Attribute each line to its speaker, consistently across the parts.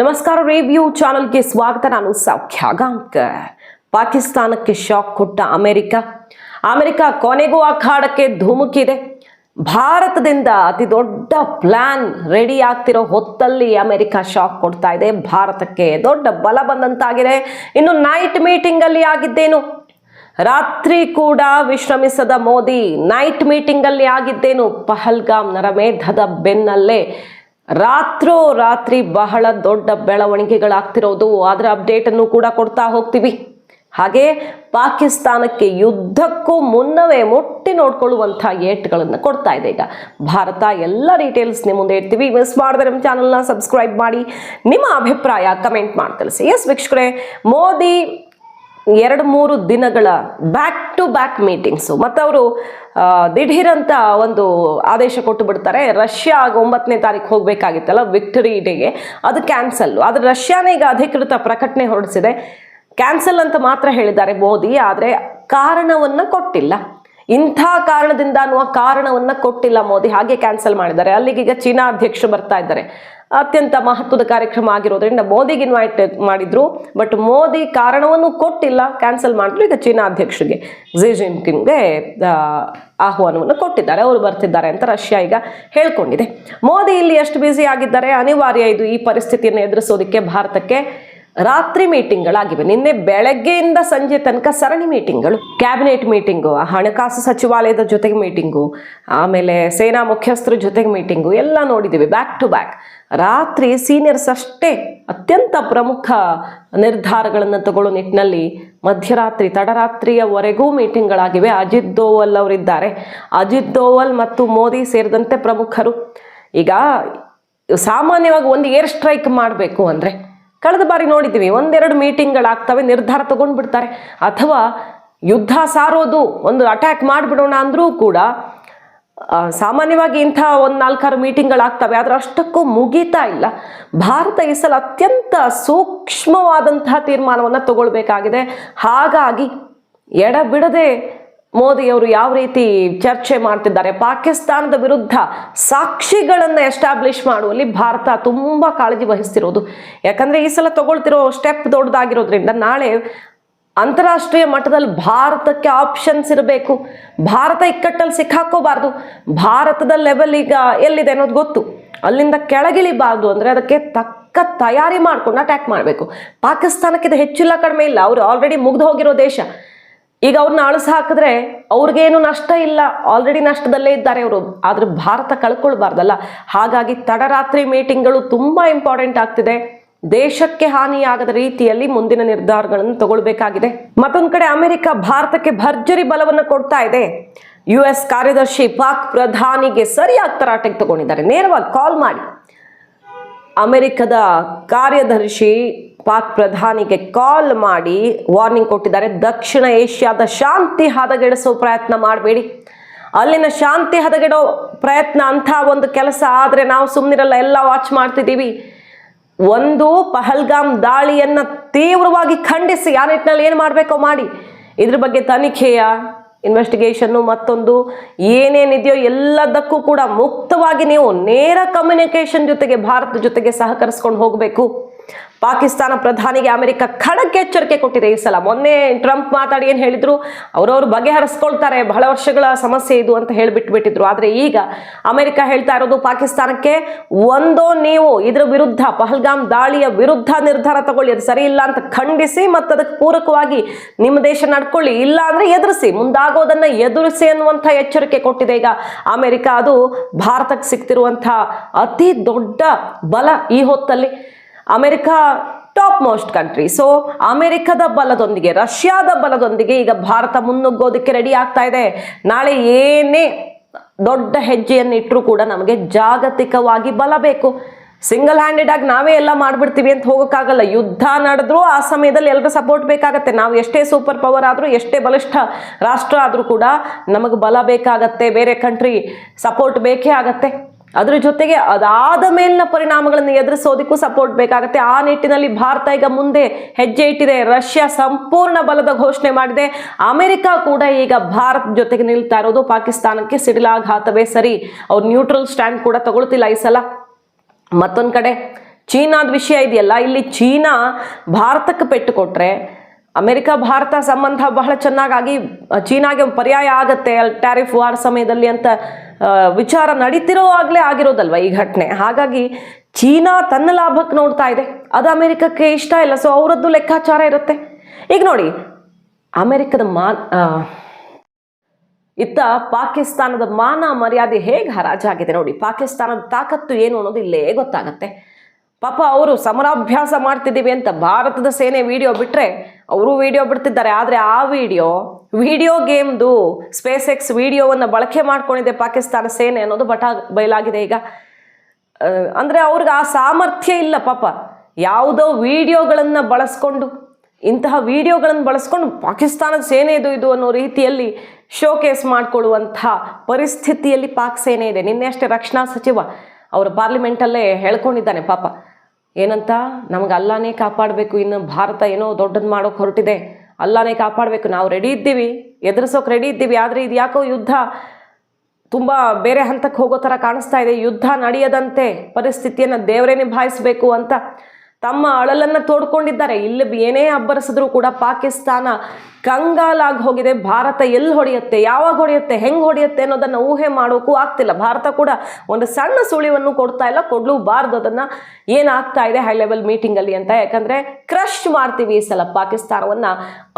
Speaker 1: ನಮಸ್ಕಾರ ರಿವ್ಯೂ ಚಾನಲ್ಗೆ ಸ್ವಾಗತ. ನಾನು ಸೌಖ್ಯ ಗಾಂವ್ಕರ್ ಪಾಕಿಸ್ತಾನಕ್ಕೆ ಶಾಕ್ ಕೊಟ್ಟ ಅಮೆರಿಕ. ಅಮೆರಿಕ ಕೊನೆಗೂ ಅಖಾಡಕ್ಕೆ ಧುಮುಕಿದೆ. ಭಾರತದಿಂದ ಅತಿ ದೊಡ್ಡ ಪ್ಲಾನ್ ರೆಡಿ ಆಗ್ತಿರೋ ಹೊತ್ತಲ್ಲಿ ಅಮೆರಿಕ ಶಾಕ್ ಕೊಡ್ತಾ ಇದೆ. ಭಾರತಕ್ಕೆ ದೊಡ್ಡ ಬಲ ಬಂದಂತಾಗಿದೆ. ಇನ್ನು ನೈಟ್ ಮೀಟಿಂಗ್ ಅಲ್ಲಿ ಆಗಿದ್ದೇನು? ರಾತ್ರಿ ಕೂಡ ವಿಶ್ರಮಿಸದ ಮೋದಿ ನೈಟ್ ಮೀಟಿಂಗ್ ಅಲ್ಲಿ ಆಗಿದ್ದೇನು? ಪಹಲ್ಗಾಮ್ ನರಮೇಧದ ಬೆನ್ನಲ್ಲೇ ರಾತ್ರೋ ರಾತ್ರಿ ಬಹಳ ದೊಡ್ಡ ಬೆಳವಣಿಗೆಗಳಾಗ್ತಿರೋದು. ಅದರ ಅಪ್ಡೇಟ್ ಅನ್ನು ಕೂಡ ಕೊಡ್ತಾ ಹೋಗ್ತೀವಿ. ಹಾಗೆ ಪಾಕಿಸ್ತಾನಕ್ಕೆ ಯುದ್ಧಕ್ಕೂ ಮುನ್ನವೇ ಮುಟ್ಟಿ ನೋಡ್ಕೊಳ್ಳುವಂಥ ಏಟ್ಗಳನ್ನು ಕೊಡ್ತಾ ಇದೆ ಈಗ. ಭಾರತ ಎಲ್ಲ ಡೀಟೇಲ್ಸ್ ನಿಮ್ಮ ಮುಂದೆ ಇಡ್ತೀವಿ. ಮಿಸ್ ಮಾಡಿದ್ರೆ ನಮ್ಮ ಚಾನಲ್ನ ಸಬ್ಸ್ಕ್ರೈಬ್ ಮಾಡಿ. ನಿಮ್ಮ ಅಭಿಪ್ರಾಯ ಕಮೆಂಟ್ ಮಾಡಿ ತಿಳಿಸಿ ಎಸ್ ವೀಕ್ಷಕರೇ, ಮೋದಿ ಎರಡು ಮೂರು ದಿನಗಳ ಬ್ಯಾಕ್ ಟು ಬ್ಯಾಕ್ ಮೀಟಿಂಗ್ಸು ಮತ್ತು ಅವರು ದಿಢೀರಂತ ಒಂದು ಆದೇಶ ಕೊಟ್ಟು ಬಿಡ್ತಾರೆ. ರಷ್ಯಾ ಆಗ ಒಂಬತ್ತನೇ ತಾರೀಕು ಹೋಗಬೇಕಾಗಿತ್ತಲ್ಲ ವಿಕ್ಟರಿ ಡೇಗೆ ಅದು ಕ್ಯಾನ್ಸಲ್ಲು ಆದರೆ ರಷ್ಯಾನೇ ಈಗ ಅಧಿಕೃತ ಪ್ರಕಟಣೆ ಹೊರಡಿಸಿದೆ. ಕ್ಯಾನ್ಸಲ್ ಅಂತ ಮಾತ್ರ ಹೇಳಿದ್ದಾರೆ ಮೋದಿ, ಆದರೆ ಕಾರಣವನ್ನು ಕೊಟ್ಟಿಲ್ಲ. ಇಂಥ ಕಾರಣದಿಂದ ಅನ್ನುವ ಕಾರಣವನ್ನ ಕೊಟ್ಟಿಲ್ಲ ಮೋದಿ. ಹಾಗೆ ಕ್ಯಾನ್ಸಲ್ ಮಾಡಿದ್ದಾರೆ. ಅಲ್ಲಿಗೆ ಈಗ ಚೀನಾ ಅಧ್ಯಕ್ಷರು ಬರ್ತಾ ಇದ್ದಾರೆ. ಅತ್ಯಂತ ಮಹತ್ವದ ಕಾರ್ಯಕ್ರಮ ಆಗಿರೋದ್ರಿಂದ ಮೋದಿಗೆ ಇನ್ವೈಟ್ ಮಾಡಿದ್ರು. ಬಟ್ ಮೋದಿ ಕಾರಣವನ್ನು ಕೊಟ್ಟಿಲ್ಲ. ಕ್ಯಾನ್ಸಲ್ ಮಾಡಿದ್ರು ಈಗ ಚೀನಾ ಅಧ್ಯಕ್ಷರಿಗೆ. ಝಿ ಜಿನ್ಪಿಂಗ್ಗೆ ಆಹ್ವಾನವನ್ನು ಕೊಟ್ಟಿದ್ದಾರೆ. ಅವರು ಬರ್ತಿದ್ದಾರೆ ಅಂತ ರಷ್ಯಾ ಈಗ ಹೇಳ್ಕೊಂಡಿದೆ. ಮೋದಿ ಇಲ್ಲಿ ಎಷ್ಟು ಬ್ಯುಸಿ ಆಗಿದ್ದಾರೆ? ಅನಿವಾರ್ಯ ಇದು ಈ ಪರಿಸ್ಥಿತಿಯನ್ನು ಎದುರಿಸೋದಕ್ಕೆ ಭಾರತಕ್ಕೆ. ರಾತ್ರಿ ಮೀಟಿಂಗ್ಗಳಾಗಿವೆ. ನಿನ್ನೆ ಬೆಳಗ್ಗೆಯಿಂದ ಸಂಜೆ ತನಕ ಸರಣಿ ಮೀಟಿಂಗ್ಗಳು. ಕ್ಯಾಬಿನೆಟ್ ಮೀಟಿಂಗು, ಹಣಕಾಸು ಸಚಿವಾಲಯದ ಜೊತೆಗೆ ಮೀಟಿಂಗು, ಆಮೇಲೆ ಸೇನಾ ಮುಖ್ಯಸ್ಥರ ಜೊತೆಗೆ ಮೀಟಿಂಗು, ಎಲ್ಲ ನೋಡಿದ್ದೀವಿ ಬ್ಯಾಕ್ ಟು ಬ್ಯಾಕ್. ರಾತ್ರಿ ಸೀನಿಯರ್ಸ್ ಅಷ್ಟೇ ಅತ್ಯಂತ ಪ್ರಮುಖ ನಿರ್ಧಾರಗಳನ್ನು ತಗೊಳ್ಳೋ ನಿಟ್ಟಿನಲ್ಲಿ ಮಧ್ಯರಾತ್ರಿ, ತಡರಾತ್ರಿಯವರೆಗೂ ಮೀಟಿಂಗ್ಗಳಾಗಿವೆ. ಅಜಿತ್ ದೋವಲ್ ಅವರಿದ್ದಾರೆ. ಅಜಿತ್ ದೋವಲ್ ಮತ್ತು ಮೋದಿ ಸೇರಿದಂತೆ ಪ್ರಮುಖರು. ಈಗ ಸಾಮಾನ್ಯವಾಗಿ ಒಂದು ಏರ್ ಸ್ಟ್ರೈಕ್ ಮಾಡಬೇಕು ಅಂದರೆ ಕಳೆದ ಬಾರಿ ನೋಡಿದ್ದೀವಿ ಒಂದೆರಡು ಮೀಟಿಂಗ್ಗಳಾಗ್ತವೆ, ನಿರ್ಧಾರ ತಗೊಂಡ್ಬಿಡ್ತಾರೆ. ಅಥವಾ ಯುದ್ಧ ಸಾರೋದು ಒಂದು ಅಟ್ಯಾಕ್ ಮಾಡಿಬಿಡೋಣ ಅಂದರೂ ಕೂಡ ಸಾಮಾನ್ಯವಾಗಿ ಇಂಥ ಒಂದು ನಾಲ್ಕಾರು ಮೀಟಿಂಗ್ಗಳಾಗ್ತವೆ, ಆದರೆ ಅಷ್ಟಕ್ಕೂ ಮುಗೀತಾ ಇಲ್ಲ. ಭಾರತ ಈ ಸಲ ಅತ್ಯಂತ ಸೂಕ್ಷ್ಮವಾದಂತಹ ತೀರ್ಮಾನವನ್ನು ತಗೊಳ್ಬೇಕಾಗಿದೆ. ಹಾಗಾಗಿ ಎಡಬಿಡದೆ ಮೋದಿಯವರು ಯಾವ ರೀತಿ ಚರ್ಚೆ ಮಾಡ್ತಿದ್ದಾರೆ? ಪಾಕಿಸ್ತಾನದ ವಿರುದ್ಧ ಸಾಕ್ಷಿಗಳನ್ನು ಎಸ್ಟಾಬ್ಲಿಷ್ ಮಾಡುವಲ್ಲಿ ಭಾರತ ತುಂಬ ಕಾಳಜಿ ವಹಿಸ್ತಿರೋದು. ಯಾಕಂದ್ರೆ ಈ ಸಲ ತಗೊಳ್ತಿರೋ ಸ್ಟೆಪ್ ದೊಡ್ಡದಾಗಿರೋದ್ರಿಂದ ನಾಳೆ ಅಂತಾರಾಷ್ಟ್ರೀಯ ಮಟ್ಟದಲ್ಲಿ ಭಾರತಕ್ಕೆ ಆಪ್ಷನ್ಸ್ ಇರಬೇಕು. ಭಾರತ ಇಕ್ಕಟ್ಟಲ್ಲಿ ಸಿಕ್ಕಾಕೋಬಾರ್ದು. ಭಾರತದ ಲೆವೆಲ್ ಈಗ ಎಲ್ಲಿದೆ ಅನ್ನೋದು ಗೊತ್ತು. ಅಲ್ಲಿಂದ ಕೆಳಗಿಳಿಬಾರ್ದು ಅಂದರೆ ಅದಕ್ಕೆ ತಕ್ಕ ತಯಾರಿ ಮಾಡ್ಕೊಂಡು ಅಟ್ಯಾಕ್ ಮಾಡಬೇಕು. ಪಾಕಿಸ್ತಾನಕ್ಕಿಂತ ಹೆಚ್ಚಿಲ್ಲ ಕಡಿಮೆ ಇಲ್ಲ. ಅವರು ಆಲ್ರೆಡಿ ಮುಗ್ದು ಹೋಗಿರೋ ದೇಶ. ಈಗ ಅವ್ರನ್ನ ಅಳಿಸ್ ಹಾಕಿದ್ರೆ ಅವ್ರಿಗೇನು ನಷ್ಟ ಇಲ್ಲ. ಆಲ್ರೆಡಿ ನಷ್ಟದಲ್ಲೇ ಇದ್ದಾರೆ ಅವರು ಆದ್ರೆ ಭಾರತ ಕಳ್ಕೊಳ್ಬಾರ್ದಲ್ಲ. ಹಾಗಾಗಿ ತಡರಾತ್ರಿ ಮೀಟಿಂಗ್ಗಳು ತುಂಬಾ ಇಂಪಾರ್ಟೆಂಟ್ ಆಗ್ತಿದೆ. ದೇಶಕ್ಕೆ ಹಾನಿಯಾಗದ ರೀತಿಯಲ್ಲಿ ಮುಂದಿನ ನಿರ್ಧಾರಗಳನ್ನು ತಗೊಳ್ಬೇಕಾಗಿದೆ. ಮತ್ತೊಂದು ಕಡೆ ಅಮೆರಿಕ ಭಾರತಕ್ಕೆ ಭರ್ಜರಿ ಬಲವನ್ನು ಕೊಡ್ತಾ ಇದೆ. ಯು ಎಸ್ ಕಾರ್ಯದರ್ಶಿ ಪಾಕ್ ಪ್ರಧಾನಿಗೆ ಸರಿಯಾಗಿ ತರಾಟೆಗೆ ತಗೊಂಡಿದ್ದಾರೆ. ನೇರವಾಗಿ ಕಾಲ್ ಮಾಡಿ. ಅಮೆರಿಕದ ಕಾರ್ಯದರ್ಶಿ ಪಾಕ್ ಪ್ರಧಾನಿಗೆ ಕಾಲ್ ಮಾಡಿ ವಾರ್ನಿಂಗ್ ಕೊಟ್ಟಿದ್ದಾರೆ. ದಕ್ಷಿಣ ಏಷ್ಯಾದ ಶಾಂತಿ ಹದಗೆಡಿಸೋ ಪ್ರಯತ್ನ ಮಾಡಬೇಡಿ. ಅಲ್ಲಿನ ಶಾಂತಿ ಹದಗೆಡೋ ಪ್ರಯತ್ನ ಅಂತ ಒಂದು ಕೆಲಸ ಆದರೆ ನಾವು ಸುಮ್ಮನಿರಲ್ಲ ಎಲ್ಲ ವಾಚ್ ಮಾಡ್ತಿದ್ದೀವಿ. ಒಂದು ಪಹಲ್ಗಾಮ್ ದಾಳಿಯನ್ನ ತೀವ್ರವಾಗಿ ಖಂಡಿಸಿ ಆ ನಿಟ್ಟಿನಲ್ಲಿ ಏನು ಮಾಡಬೇಕೋ ಮಾಡಿ. ಇದ್ರ ಬಗ್ಗೆ ತನಿಖೆಯ ಇನ್ವೆಸ್ಟಿಗೇಷನ್ನು ಮತ್ತೊಂದು. ಏನೇನಿದೆಯೋ ಎಲ್ಲದಕ್ಕೂ ಕೂಡ ಮುಕ್ತವಾಗಿ ನೀವು ನೇರ ಕಮ್ಯುನಿಕೇಷನ್ ಜೊತೆಗೆ, ಭಾರತ ಜೊತೆಗೆ ಸಹಕರಿಸ್ಕೊಂಡು ಹೋಗಬೇಕು. ಪಾಕಿಸ್ತಾನ ಪ್ರಧಾನಿಗೆ ಅಮೆರಿಕ ಖಡಕ್ ಎಚ್ಚರಿಕೆ ಕೊಟ್ಟಿದೆ ಈ ಸಲ. ಮೊನ್ನೆ ಟ್ರಂಪ್ ಮಾತಾಡಿ ಏನು ಹೇಳಿದ್ರು? ಅವರವರು ಬಗೆಹರಿಸ್ಕೊಳ್ತಾರೆ, ಬಹಳ ವರ್ಷಗಳ ಸಮಸ್ಯೆ ಇದು ಅಂತ ಹೇಳಿಬಿಟ್ಬಿಟ್ಟಿದ್ರು. ಆದರೆ ಈಗ ಅಮೆರಿಕ ಹೇಳ್ತಾ ಇರೋದು ಪಾಕಿಸ್ತಾನಕ್ಕೆ ಒಂದೋ ನೀವು ಇದ್ರ ವಿರುದ್ಧ, ಪಹಲ್ಗಾಮ್ ದಾಳಿಯ ವಿರುದ್ಧ ನಿರ್ಧಾರ ತಗೊಳ್ಳಿ. ಅದು ಸರಿ ಅಂತ ಖಂಡಿಸಿ ಮತ್ತು ಅದಕ್ಕೆ ಪೂರಕವಾಗಿ ನಿಮ್ಮ ದೇಶ ನಡ್ಕೊಳ್ಳಿ. ಇಲ್ಲ ಅಂದ್ರೆ ಎದುರಿಸಿ. ಮುಂದಾಗೋದನ್ನು ಎದುರಿಸಿ ಅನ್ನುವಂಥ ಎಚ್ಚರಿಕೆ ಕೊಟ್ಟಿದೆ ಈಗ ಅಮೆರಿಕ. ಅದು ಭಾರತಕ್ಕೆ ಸಿಗ್ತಿರುವಂಥ ಅತಿ ದೊಡ್ಡ ಬಲ ಈ ಹೊತ್ತಲ್ಲಿ. America top most country. So, ಅಮೆರಿಕದ ಬಲದೊಂದಿಗೆ, ರಷ್ಯಾದ ಬಲದೊಂದಿಗೆ ಈಗ ಭಾರತ ಮುನ್ನುಗ್ಗೋದಕ್ಕೆ ರೆಡಿ ಆಗ್ತಾ ಇದೆ. ನಾಳೆ ಏನೇ ದೊಡ್ಡ ಹೆಜ್ಜೆಯನ್ನು ಇಟ್ಟರೂ ಕೂಡ ನಮಗೆ ಜಾಗತಿಕವಾಗಿ ಬಲ ಬೇಕು. ಸಿಂಗಲ್ ಹ್ಯಾಂಡೆಡ್ ಆಗಿ ನಾವೇ ಎಲ್ಲ ಮಾಡ್ಬಿಡ್ತೀವಿ ಅಂತ ಹೋಗೋಕ್ಕಾಗಲ್ಲ. ಯುದ್ಧ ನಡೆದ್ರೂ ಆ ಸಮಯದಲ್ಲಿ ಎಲ್ಲರೂ ಸಪೋರ್ಟ್ ಬೇಕಾಗತ್ತೆ. ನಾವು ಎಷ್ಟೇ ಸೂಪರ್ ಪವರ್ ಆದರೂ, ಎಷ್ಟೇ ಬಲಿಷ್ಠ ರಾಷ್ಟ್ರ ಆದರೂ ಕೂಡ ನಮಗೆ ಬಲ ಬೇಕಾಗತ್ತೆ. ಬೇರೆ ಕಂಟ್ರಿ ಸಪೋರ್ಟ್ ಬೇಕೇ ಆಗತ್ತೆ. ಅದ್ರ ಜೊತೆಗೆ ಅದಾದ ಮೇಲಿನ ಪರಿಣಾಮಗಳನ್ನು ಎದುರಿಸೋದಕ್ಕೂ ಸಪೋರ್ಟ್ ಬೇಕಾಗುತ್ತೆ. ಆ ನಿಟ್ಟಿನಲ್ಲಿ ಭಾರತ ಈಗ ಮುಂದೆ ಹೆಜ್ಜೆ ಇಟ್ಟಿದೆ. ರಷ್ಯಾ ಸಂಪೂರ್ಣ ಬಲದ ಘೋಷಣೆ ಮಾಡಿದೆ. ಅಮೆರಿಕ ಕೂಡ ಈಗ ಭಾರತ ಜೊತೆಗೆ ನಿಲ್ತಾ ಇರೋದು. ಪಾಕಿಸ್ತಾನಕ್ಕೆ ಸಿಡಿಲಾಘಾತವೇ ಸರಿ. ಅವ್ರು ನ್ಯೂಟ್ರಲ್ ಸ್ಟ್ಯಾಂಡ್ ಕೂಡ ತಗೊಳ್ತಿಲ್ಲ ಈ ಸಲ. ಮತ್ತೊಂದು ಕಡೆ, ಚೀನಾದ ವಿಷಯ ಇದೆಯಲ್ಲ? ಇಲ್ಲಿ ಚೀನಾ ಭಾರತಕ್ಕೆ ಪೆಟ್ಟು ಕೊಟ್ರೆ ಅಮೆರಿಕ, ಭಾರತ ಸಂಬಂಧ ಬಹಳ ಚೆನ್ನಾಗಾಗಿ ಚೀನಾಗೆ ಪರ್ಯಾಯ ಆಗತ್ತೆ. ಟ್ಯಾರಿಫ್ ವಾರ್ ಸಮಯದಲ್ಲಿ ಅಂತ ವಿಚಾರ ನಡೀತಿರೋವಾಗಲೇ ಆಗಿರೋದಲ್ವ ಈ ಘಟನೆ? ಹಾಗಾಗಿ ಚೀನಾ ತನ್ನ ಲಾಭಕ್ಕೆ ನೋಡ್ತಾ ಇದೆ. ಅದು ಅಮೆರಿಕಕ್ಕೆ ಇಷ್ಟ ಇಲ್ಲ ಸೊ ಅವರದ್ದು ಲೆಕ್ಕಾಚಾರ ಇರುತ್ತೆ. ಈಗ ನೋಡಿ, ಅಮೆರಿಕದ ಮಾನ್ ಇತ್ತ ಪಾಕಿಸ್ತಾನದ ಮಾನ ಮರ್ಯಾದೆ ಹೇಗೆ ಹರಾಜಾಗಿದೆ ನೋಡಿ. ಪಾಕಿಸ್ತಾನದ ತಾಕತ್ತು ಏನು ಅನ್ನೋದು ಇಲ್ಲೇ ಗೊತ್ತಾಗತ್ತೆ. ಪಾಪ, ಅವರು ಸಮರಾಭ್ಯಾಸ ಮಾಡ್ತಿದ್ದೀವಿ ಅಂತ ಭಾರತದ ಸೇನೆ ವಿಡಿಯೋ ಬಿಟ್ಟರೆ ಅವರು ವಿಡಿಯೋ ಬಿಡ್ತಿದ್ದಾರೆ, ಆದರೆ ಆ ವಿಡಿಯೋ ವಿಡಿಯೋ ಗೇಮ್ದು ಸ್ಪೇಸ್ ಎಕ್ಸ್ ವಿಡಿಯೋವನ್ನು ಬಳಕೆ ಮಾಡ್ಕೊಂಡಿದೆ ಪಾಕಿಸ್ತಾನ ಸೇನೆ ಅನ್ನೋದು ಬಟ ಬಯಲಾಗಿದೆ ಈಗ. ಅಂದರೆ ಅವ್ರಿಗೆ ಆ ಸಾಮರ್ಥ್ಯ ಇಲ್ಲ ಪಾಪ. ಯಾವುದೋ ವಿಡಿಯೋಗಳನ್ನು ಬಳಸ್ಕೊಂಡು, ಇಂತಹ ವಿಡಿಯೋಗಳನ್ನು ಬಳಸ್ಕೊಂಡು ಪಾಕಿಸ್ತಾನದ ಸೇನೆ ಇದು ಇದು ಅನ್ನೋ ರೀತಿಯಲ್ಲಿ ಶೋಕೇಸ್ ಮಾಡಿಕೊಳ್ಳುವಂಥ ಪರಿಸ್ಥಿತಿಯಲ್ಲಿ ಪಾಕ್ ಸೇನೆ ಇದೆ. ನಿನ್ನೆ ಅಷ್ಟೇ ರಕ್ಷಣಾ ಸಚಿವ ಅವರು ಪಾರ್ಲಿಮೆಂಟಲ್ಲೇ ಹೇಳ್ಕೊಂಡಿದ್ದಾನೆ ಪಾಪ. ಏನಂತ? ನಮ್ಗೆ ಅಲ್ಲಾನೇ ಕಾಪಾಡಬೇಕು. ಇನ್ನು ಭಾರತ ಏನೋ ದೊಡ್ಡದು ಮಾಡೋಕೆ ಹೊರಟಿದೆ. ಅಲ್ಲಾನೇ ಕಾಪಾಡಬೇಕು. ನಾವು ರೆಡಿ ಇದ್ದೀವಿ. ಎದುರಿಸೋಕೆ ರೆಡಿ ಇದ್ದೀವಿ. ಆದರೆ ಇದು ಯಾಕೋ ಯುದ್ಧ? ತುಂಬ ಬೇರೆ ಹಂತಕ್ಕೆ ಹೋಗೋ ಥರ ಕಾಣಿಸ್ತಾ ಇದೆ. ಯುದ್ಧ ನಡೆಯದಂತೆ ಪರಿಸ್ಥಿತಿಯನ್ನು ದೇವರೇ ನಿಭಾಯಿಸಬೇಕು ಅಂತ ತಮ್ಮ ಅಳಲನ್ನು ತೋಡ್ಕೊಂಡಿದ್ದಾರೆ. ಇಲ್ಲಿ ಏನೇ ಅಬ್ಬರಿಸಿದ್ರು ಕೂಡ ಪಾಕಿಸ್ತಾನ ಕಂಗಾಲಾಗಿ ಹೋಗಿದೆ, ಭಾರತ ಎಲ್ಲಿ ಹೊಡೆಯುತ್ತೆ, ಯಾವಾಗ ಹೊಡೆಯುತ್ತೆ, ಹೆಂಗೆ ಹೊಡೆಯುತ್ತೆ ಅನ್ನೋದನ್ನು ಊಹೆ ಮಾಡೋಕ್ಕೂ ಆಗ್ತಿಲ್ಲ. ಭಾರತ ಕೂಡ ಒಂದು ಸಣ್ಣ ಸುಳಿವನ್ನು ಕೊಡ್ತಾ ಇಲ್ಲ, ಕೊಡಲೂಬಾರ್ದು ಅದನ್ನು. ಏನಾಗ್ತಾ ಇದೆ ಹೈ ಲೆವೆಲ್ ಮೀಟಿಂಗಲ್ಲಿ ಅಂತ? ಯಾಕಂದರೆ ಕ್ರಶ್ ಮಾಡ್ತೀವಿ ಈ ಸಲ ಪಾಕಿಸ್ತಾನವನ್ನು.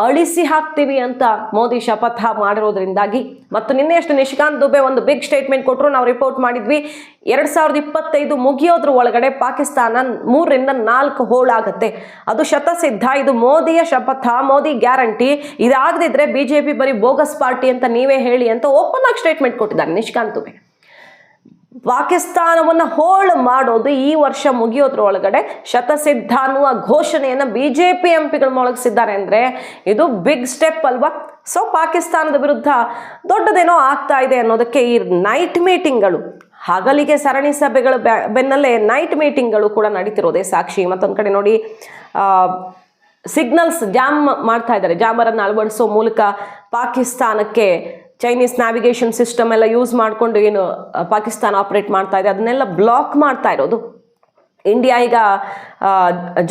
Speaker 1: ಅಳಿಸಿ ಹಾಕ್ತೀವಿ ಅಂತ ಮೋದಿ ಶಪಥ ಮಾಡಿರೋದ್ರಿಂದಾಗಿ. ಮತ್ತು ನಿನ್ನೆ ಅಷ್ಟು ನಿಶಿಕಾಂತ್ ದುಬೆ ಒಂದು ಬಿಗ್ ಸ್ಟೇಟ್ಮೆಂಟ್ ಕೊಟ್ಟರು ನಾವು ರಿಪೋರ್ಟ್ ಮಾಡಿದ್ವಿ. ಎರಡು ಸಾವಿರದ ಇಪ್ಪತ್ತೈದು ಮುಗಿಯೋದ್ರ ಒಳಗಡೆ ಪಾಕಿಸ್ತಾನ ಮೂರರಿಂದ ನಾಲ್ಕು ಹೋಳಾಗತ್ತೆ ಅದು ಶತಸಿದ್ಧ, ಇದು ಮೋದಿಯ ಶಪಥ, ಮೋದಿ ಗ್ಯಾರಂಟಿ ಇದಾಗದಿದ್ರೆ ಬಿ ಜೆ ಪಿ ಬರೀ ಬೋಗಸ್ ಪಾರ್ಟಿ ಅಂತ ನೀವೇ ಹೇಳಿ ಅಂತ ಓಪನ್ ಆಗಿ ಸ್ಟೇಟ್ಮೆಂಟ್ ಕೊಟ್ಟಿದ್ದಾರೆ. ನಿಶ್ಕಾಂತ್ ದುಬೆ ಪಾಕಿಸ್ತಾನವನ್ನು ಹೋಳ್ ಮಾಡೋದು ಈ ವರ್ಷ ಮುಗಿಯೋದ್ರ ಒಳಗಡೆ ಶತಸಿದ್ಧ ಅನ್ನುವ ಘೋಷಣೆಯನ್ನು ಬಿ ಜೆ ಪಿ ಎಂ ಪಿಗಳು ಮೊಳಗಿಸಿದ್ದಾರೆ ಅಂದರೆ ಇದು ಬಿಗ್ ಸ್ಟೆಪ್ ಅಲ್ವಾ? ಸೊ ಪಾಕಿಸ್ತಾನದ ವಿರುದ್ಧ ದೊಡ್ಡದೇನೋ ಆಗ್ತಾ ಇದೆ ಅನ್ನೋದಕ್ಕೆ ಈ ನೈಟ್ ಮೀಟಿಂಗ್ಗಳು ಹಗಲಿಗೆ ಸರಣಿ ಸಭೆಗಳ ಬೆನ್ನಲ್ಲೇ ನೈಟ್ ಮೀಟಿಂಗ್ಗಳು ಕೂಡ ನಡೀತಿರೋದೇ ಸಾಕ್ಷಿ. ಮತ್ತೊಂದು ಕಡೆ ನೋಡಿ ಸಿಗ್ನಲ್ಸ್ ಜಾಮ್ ಮಾಡ್ತಾ ಇದ್ದಾರೆ. ಜಾಮರನ್ನು ಅಳವಡಿಸೋ ಮೂಲಕ ಪಾಕಿಸ್ತಾನಕ್ಕೆ ಚೈನೀಸ್ ನ್ಯಾವಿಗೇಷನ್ ಸಿಸ್ಟಮ್ ಎಲ್ಲ ಯೂಸ್ ಮಾಡಿಕೊಂಡು ಏನು ಪಾಕಿಸ್ತಾನ ಆಪರೇಟ್ ಮಾಡ್ತಾ ಇದೆ. ಅದನ್ನೆಲ್ಲ ಬ್ಲಾಕ್ ಮಾಡ್ತಾ ಇರೋದು. ಇಂಡಿಯಾ ಈಗ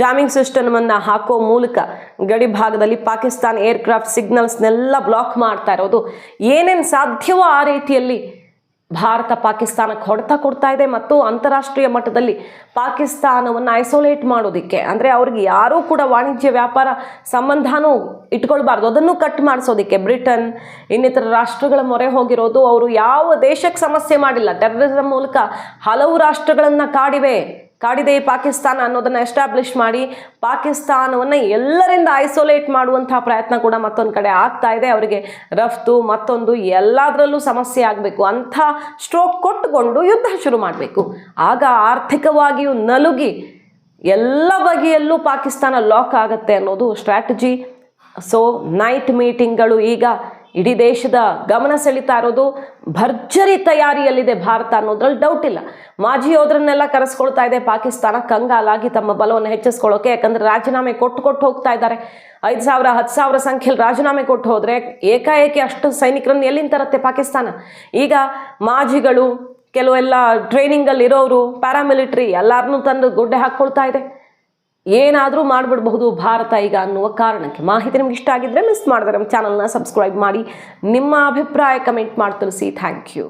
Speaker 1: ಜಾಮಿಂಗ್ ಸಿಸ್ಟಮನ್ನು ಹಾಕೋ ಮೂಲಕ ಗಡಿ ಭಾಗದಲ್ಲಿ ಪಾಕಿಸ್ತಾನ ಏರ್ಕ್ರಾಫ್ಟ್ ಸಿಗ್ನಲ್ಸ್ನೆಲ್ಲ ಬ್ಲಾಕ್ ಮಾಡ್ತಾ ಇರೋದು. ಏನೇನು ಸಾಧ್ಯವೋ ಆ ರೀತಿಯಲ್ಲಿ ಭಾರತ ಪಾಕಿಸ್ತಾನಕ್ಕೆ ಹೊಡೆತ ಕೊಡ್ತಾ ಇದೆ ಮತ್ತು ಅಂತಾರಾಷ್ಟ್ರೀಯ ಮಟ್ಟದಲ್ಲಿ ಪಾಕಿಸ್ತಾನವನ್ನು ಐಸೋಲೇಟ್ ಮಾಡೋದಕ್ಕೆ. ಅಂದರೆ ಅವ್ರಿಗೆ ಯಾರೂ ಕೂಡ ವಾಣಿಜ್ಯ ವ್ಯಾಪಾರ ಸಂಬಂಧನೂ ಇಟ್ಕೊಳ್ಬಾರ್ದು. ಅದನ್ನು ಕಟ್ ಮಾಡಿಸೋದಕ್ಕೆ. ಬ್ರಿಟನ್, ಇನ್ನಿತರ ರಾಷ್ಟ್ರಗಳ ಮೊರೆ ಹೋಗಿರೋದು ಅವರು ಯಾವ ದೇಶಕ್ಕೆ ಸಮಸ್ಯೆ ಮಾಡಿಲ್ಲ. ಟೆರರಿಸಂ ಮೂಲಕ ಹಲವು ರಾಷ್ಟ್ರಗಳನ್ನು ಕಾಡಿವೆ. ಕಾಡಿದೆ ಪಾಕಿಸ್ತಾನ ಅನ್ನೋದನ್ನ ಎಸ್ಟಾಬ್ಲಿಷ್ ಮಾಡಿ ಪಾಕಿಸ್ತಾನವನ್ನು ಎಲ್ಲರಿಂದ ಐಸೋಲೇಟ್ ಮಾಡುವಂತಹ ಪ್ರಯತ್ನ ಕೂಡ ಮತ್ತೊಂದು ಕಡೆ ಆಗ್ತಾ ಇದೆ. ಅವರಿಗೆ ರಫ್ತು ಮತ್ತೊಂದು ಎಲ್ಲದರಲ್ಲೂ ಸಮಸ್ಯೆ ಆಗಬೇಕು. ಅಂಥ ಸ್ಟ್ರೋಕ್ ಕೊಟ್ಟುಕೊಂಡು ಯುದ್ಧ ಶುರು ಮಾಡಬೇಕು. ಆಗ ಆರ್ಥಿಕವಾಗಿಯೂ ನಲುಗಿ ಎಲ್ಲ ಬಗೆಯಲ್ಲೂ ಪಾಕಿಸ್ತಾನ ಲಾಕ್ ಆಗುತ್ತೆ ಅನ್ನೋದು ಸ್ಟ್ರಾಟಜಿ ಸೊ ನೈಟ್ ಮೀಟಿಂಗ್ಗಳು ಈಗ ಇಡೀ ದೇಶದ ಗಮನ ಸೆಳೀತಾ ಇರೋದು ಭರ್ಜರಿ ತಯಾರಿಯಲ್ಲಿದೆ ಭಾರತ ಅನ್ನೋದ್ರಲ್ಲಿ ಡೌಟ್ ಇಲ್ಲ. ಮಾಜಿ ಯೋಧರನ್ನೆಲ್ಲ ಕರೆಸ್ಕೊಳ್ತಾ ಇದೆ. ಪಾಕಿಸ್ತಾನ ಕಂಗಾಲಾಗಿ ತಮ್ಮ ಬಲವನ್ನು ಹೆಚ್ಚಿಸ್ಕೊಳ್ಳೋಕೆ, ಯಾಕಂದ್ರೆ ರಾಜೀನಾಮೆ ಕೊಟ್ಟು ಕೊಟ್ಟು ಹೋಗ್ತಾ ಇದ್ದಾರೆ. ಐದು ಸಾವಿರ, ಹತ್ತು ಸಾವಿರ ಸಂಖ್ಯೆಯಲ್ಲಿ ರಾಜೀನಾಮೆ ಕೊಟ್ಟು ಹೋದರೆ ಏಕಾಏಕಿ ಅಷ್ಟು ಸೈನಿಕರನ್ನು ಎಲ್ಲಿಂದ ತರುತ್ತೆ ಪಾಕಿಸ್ತಾನ? ಈಗ ಮಾಜಿಗಳು, ಕೆಲವೆಲ್ಲ ಟ್ರೈನಿಂಗಲ್ಲಿ ಇರೋರು ಪ್ಯಾರಾಮಿಲಿಟ್ರಿ ಎಲ್ಲರನ್ನೂ ತಂದು ಗುಡ್ಡೆ ಹಾಕ್ಕೊಳ್ತಾ ಇದೆ. ಏನಾದರೂ ಮಾಡಿಬಿಡಬಹುದು ಭಾರತ ಈಗ ಅನ್ನುವ ಕಾರಣಕ್ಕೆ. ಮಾಹಿತಿ ನಿಮ್ಗೆ ಇಷ್ಟ ಆಗಿದ್ರೆ ಮಿಸ್ ಮಾಡಿದ್ರೆ ನಮ್ಮ ಚಾನಲ್ನ ಸಬ್ಸ್ಕ್ರೈಬ್ ಮಾಡಿ. ನಿಮ್ಮ ಅಭಿಪ್ರಾಯ ಕಮೆಂಟ್ ಮಾಡಿ ತಿಳಿಸಿ. Thank you